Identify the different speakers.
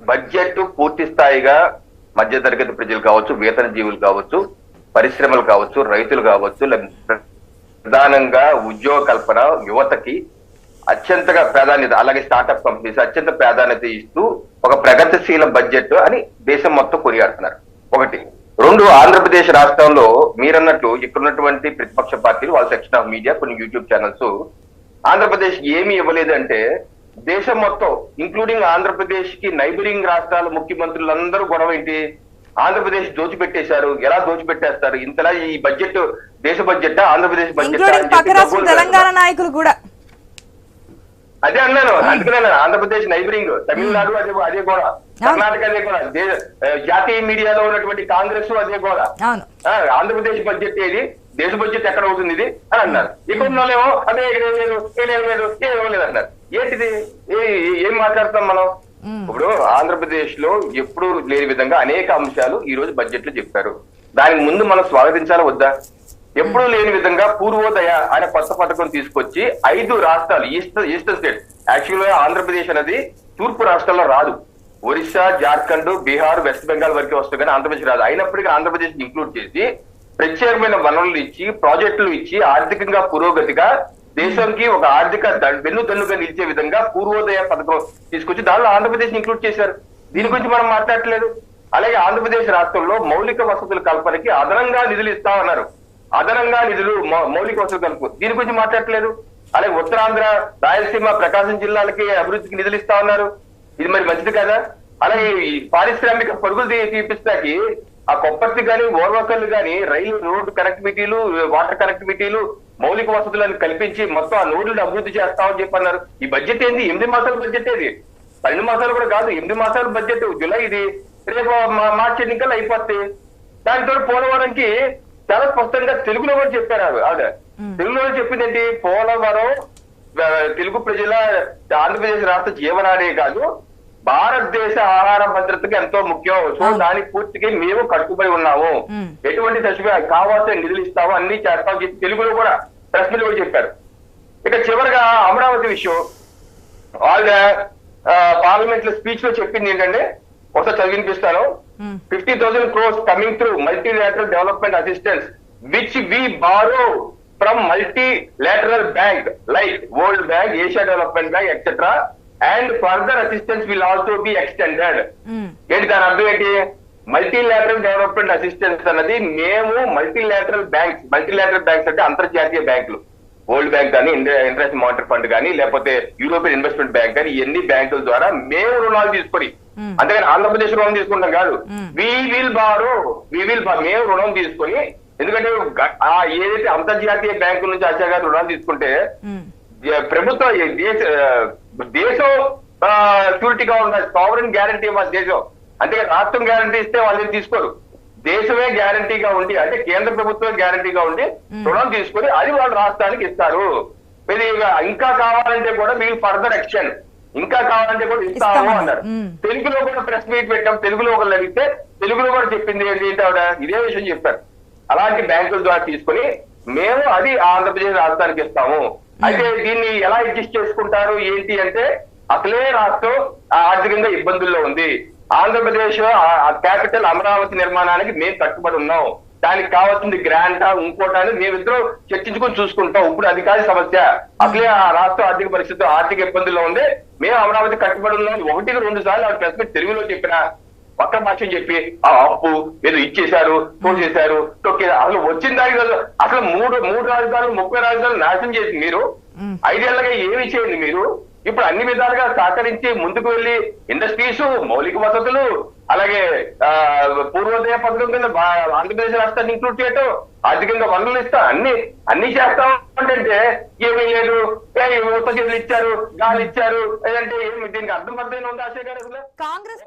Speaker 1: Budget పూర్తి స్థాయిగా మధ్యతరగతి ప్రజలు కావచ్చు వేతన జీవులు కావచ్చు పరిశ్రమలు కావచ్చు రైతులు కావచ్చు ప్రధానంగా ఉద్యోగ కల్పన యువతకి అత్యంతగా ప్రాధాన్యత అలాగే స్టార్టప్ కంపెనీస్ అత్యంత ప్రాధాన్యత ఇస్తూ ఒక ప్రగతిశీల బడ్జెట్ అని దేశం మొత్తం కొనియాడుతున్నారు. ఒకటి. రెండు ఆంధ్రప్రదేశ్ రాష్ట్రంలో మీరన్నట్లు ఇక్కడున్నటువంటి ప్రతిపక్ష పార్టీలు వాళ్ళ సెక్షన్ ఆఫ్ మీడియా కొన్ని యూట్యూబ్ ఛానల్స్ ఆంధ్రప్రదేశ్ ఏమి ఇవ్వలేదంటే దేశం మొత్తం ఇంక్లూడింగ్ ఆంధ్రప్రదేశ్కి నైబరింగ్ రాష్ట్రాల ముఖ్యమంత్రులందరూ గొడవ ఏంటి? ఆంధ్రప్రదేశ్ దోచిపెట్టేశారు. ఎలా దోచిపెట్టేస్తారు? ఇంతలా ఈ బడ్జెట్ దేశ బడ్జెట్ ఆంధ్రప్రదేశ్ బడ్జెట్
Speaker 2: తెలంగాణ నాయకులు కూడా.
Speaker 1: అదే అన్నాను అందుకనే అన్నాను. ఆంధ్రప్రదేశ్ నైబరింగ్ తమిళనాడు అదే అదే కూడా కర్ణాటక అదే కూడా జాతీయ మీడియాలో ఉన్నటువంటి కాంగ్రెస్ అదే కూడా ఆంధ్రప్రదేశ్ బడ్జెట్ ఏది? దేశ బడ్జెట్ ఎక్కడ అవుతుంది ఇది? అని అన్నారు. ఇక్కడ ఉన్న వాళ్ళేమో అదే ఇక్కడ లేదు ఏం లేదు లేదు ఏం ఇవ్వలేదు అన్నారు. ఏంటిది? ఏ- ఏం మాట్లాడతాం మనం. ఇప్పుడు ఆంధ్రప్రదేశ్లో ఎప్పుడు లేని విధంగా అనేక అంశాలు ఈ రోజు బడ్జెట్లో చెప్పారు. దానికి ముందు మనం స్వాగతించాలా వద్దా? ఎప్పుడూ లేని విధంగా పూర్వోదయ అనే కొత్త పథకం తీసుకొచ్చి ఐదు రాష్ట్రాలు ఈస్ట్ ఈస్టర్న్ స్టేట్ యాక్చువల్గా ఆంధ్రప్రదేశ్ అనేది తూర్పు రాష్ట్రాల్లో రాదు. ఒరిస్సా జార్ఖండ్ బీహార్ వెస్ట్ బెంగాల్ వరకే వస్తుంది కానీ ఆంధ్రప్రదేశ్ రాదు. అయినప్పటికీ ఆంధ్రప్రదేశ్ ఇంక్లూడ్ చేసి ప్రత్యేకమైన వనరులు ఇచ్చి ప్రాజెక్టులు ఇచ్చి ఆర్థికంగా పురోగతిగా దేశానికి ఒక ఆర్థిక ద- వెన్నుదన్నుగా నిలిచే విధంగా పూర్వోదయ పథకం తీసుకొచ్చి దానిలో ఆంధ్రప్రదేశ్ ఇంక్లూడ్ చేశారు. దీని గురించి మనం మాట్లాడట్లేదు. అలాగే ఆంధ్రప్రదేశ్ రాష్ట్రంలో మౌలిక వసతుల కల్పనకి అదనంగా నిధులు ఇస్తామన్నారు అదనంగా నిధులు మౌలిక వసతులు కల్పన దీని గురించి మాట్లాడట్లేదు. అలాగే ఉత్తరాంధ్ర రాయలసీమ ప్రకాశం జిల్లాలకి అభివృద్ధికి నిధులు ఇస్తా ఉన్నారు ఇది మరి మంచిది కదా? అలాగే ఈ పారిశ్రామిక పరుగులు తీపిస్తాకి ఆ కొప్పర్తి కానీ ఓర్వకల్లు కానీ రైలు రోడ్డు కనెక్టివిటీలు వాటర్ కనెక్టివిటీలు మౌలిక వసతులను కల్పించి మొత్తం ఆ నోడ్లను అభివృద్ధి చేస్తామని చెప్పి అన్నారు ఈ బడ్జెట్ ఏంది? ఎనిమిది మాసాల బడ్జెట్ ఏది? పన్నెండు మాసాలు కూడా కాదు ఎనిమిది మాసాల బడ్జెట్ జూలై ఇది రేపు మార్చి ఎన్నికలు అయిపోతాయి దానితో పోలవరంకి చాలా స్పష్టంగా తెలుగులో కూడా చెప్పారు ఆవిడ తెలుగులో చెప్పింది ఏంటి? పోలవరం తెలుగు ప్రజల ఆంధ్రప్రదేశ్ రాష్ట్ర జీవనాడే కాదు భారతదేశ ఆహార భద్రతకి ఎంతో ముఖ్యం సో
Speaker 2: అవును.
Speaker 1: దానికి పూర్తిగా మేము కట్టుబడి ఉన్నాము. ఎటువంటి సచివ కావాల్సిన నిధులు ఇస్తాము అన్ని చేస్తామని చెప్పి తెలుగులో కూడా ప్రెస్ మీట్ కూడా చెప్పారు ఇక చివరిగా అమరావతి విషయం వాళ్ళ పార్లమెంట్లో స్పీచ్లో చెప్పింది ఏంటంటే ఒకసారి చదివినిపిస్తాను. Fifty thousand crores coming through multilateral development assistance which we borrow from multilateral bank like World Bank Asia Development Bank etcetera and further assistance will also be extended. ఏంటి దాని అర్థం ఏంటి మల్టీలాటరల్ డెవలప్మెంట్ అసిస్టెన్స్ అన్నది మేము multilateral banks multilateral banks అంటే అంతర్జాతీయ బ్యాంకులు world bank కానీ ఇంటర్నేషనల్ మానిటరీ ఫండ్ కానీ లేకపోతే యూరోపియన్ ఇన్వెస్ట్మెంట్ బ్యాంక్ కానీ ఎన్ని బ్యాంకుల ద్వారా మేము రుణాలు తీసుకొని
Speaker 2: Hmm.
Speaker 1: అంతేగాని ఆంధ్రప్రదేశ్ రుణం తీసుకుంటాం కాదు
Speaker 2: Hmm.
Speaker 1: We will borrow we will మేము రుణం తీసుకొని ఎందుకంటే ఆ ఏదైతే అంతర్జాతీయ బ్యాంకుల నుంచి గారు రుణాలు తీసుకుంటే. ఏ- ప్రభుత్వం దేశ దేశం షూరిటీగా ఉండాలి సావరెన్ గ్యారంటీ ఇవ్వాలి దేశం. అంటే రాష్ట్రం గ్యారంటీ ఇస్తే వాళ్ళు తీసుకోరు? దేశమే గ్యారంటీగా ఉండి అంటే కేంద్ర ప్రభుత్వం గ్యారంటీగా ఉండి. రుణం తీసుకొని అది వాళ్ళు రాష్ట్రానికి ఇస్తారు. ఇది ఇక కావాలంటే కూడా మీరు ఫర్దర్ ఎక్షన్ ఇంకా కావాలంటే కూడా ఇస్తాము. అన్నారు. తెలుగులో కూడా ప్రెస్ మీట్ పెట్టాం. తెలుగులో ఒకళ్ళు అడిగితే తెలుగులో కూడా చెప్పింది ఏంటి ఏంటి ఆవిడ ఇదే విషయం చెప్పారు. అలాంటి బ్యాంకుల ద్వారా తీసుకొని మేము అది ఆంధ్రప్రదేశ్ రాష్ట్రానికి ఇస్తాము. అయితే దీన్ని ఎలా అడ్జస్ట్ చేసుకుంటారు ఏంటి అంటే అసలే రాష్ట్రం ఆర్థికంగా ఇబ్బందుల్లో ఉంది. ఆంధ్రప్రదేశ్ క్యాపిటల్ అమరావతి నిర్మాణానికి మేము కట్టుబడి ఉన్నాం. దానికి కావాల్సింది గ్రాంటా ఇంకోటా అని మేమిద్దరం చర్చించుకొని చూసుకుంటాం. ఇప్పుడు అది కాదు సమస్య. అసలే ఆ రాష్ట్ర ఆర్థిక పరిస్థితి ఆర్థిక ఇబ్బందుల్లో ఉంది మేము అమరావతి కట్టుబడి ఉన్నాం. ఒకటికి రెండు సార్లు ఆవిడ ప్రెస్ మీట్ తెలుగులో చెప్పినా పక్క భాష చెప్పి ఆ అప్పు ఏదో ఇచ్చేశారు తోసేశారు తొక్కేశారు. అసలు వచ్చిన దానికి అసలు- మూడు మూడు రాజధానులు ముప్పై రాజధానులు నాశనం చేసి మీరు. ఐదేళ్ళగా ఏమి చేయండి మీరు ఇప్పుడు అన్ని విధాలుగా సహకరించి ముందుకు వెళ్ళి ఇండస్ట్రీస్ మౌలిక వసతులు అలాగే పూర్వోదయ పథకం కింద ఆంధ్రప్రదేశ్ రాష్ట్రాన్ని ఇంక్లూడ్ చేయటం ఆర్థికంగా వనరులు ఇస్తా అన్ని అన్ని చేస్తాం అంటే ఏమీ లేదు. ఉత్త ఇచ్చారు గాలి ఇచ్చారు లేదంటే ఏమి దీనికి అర్థం అర్థం ఉందా ఆశయ గారు అసలు?
Speaker 2: కాంగ్రెస్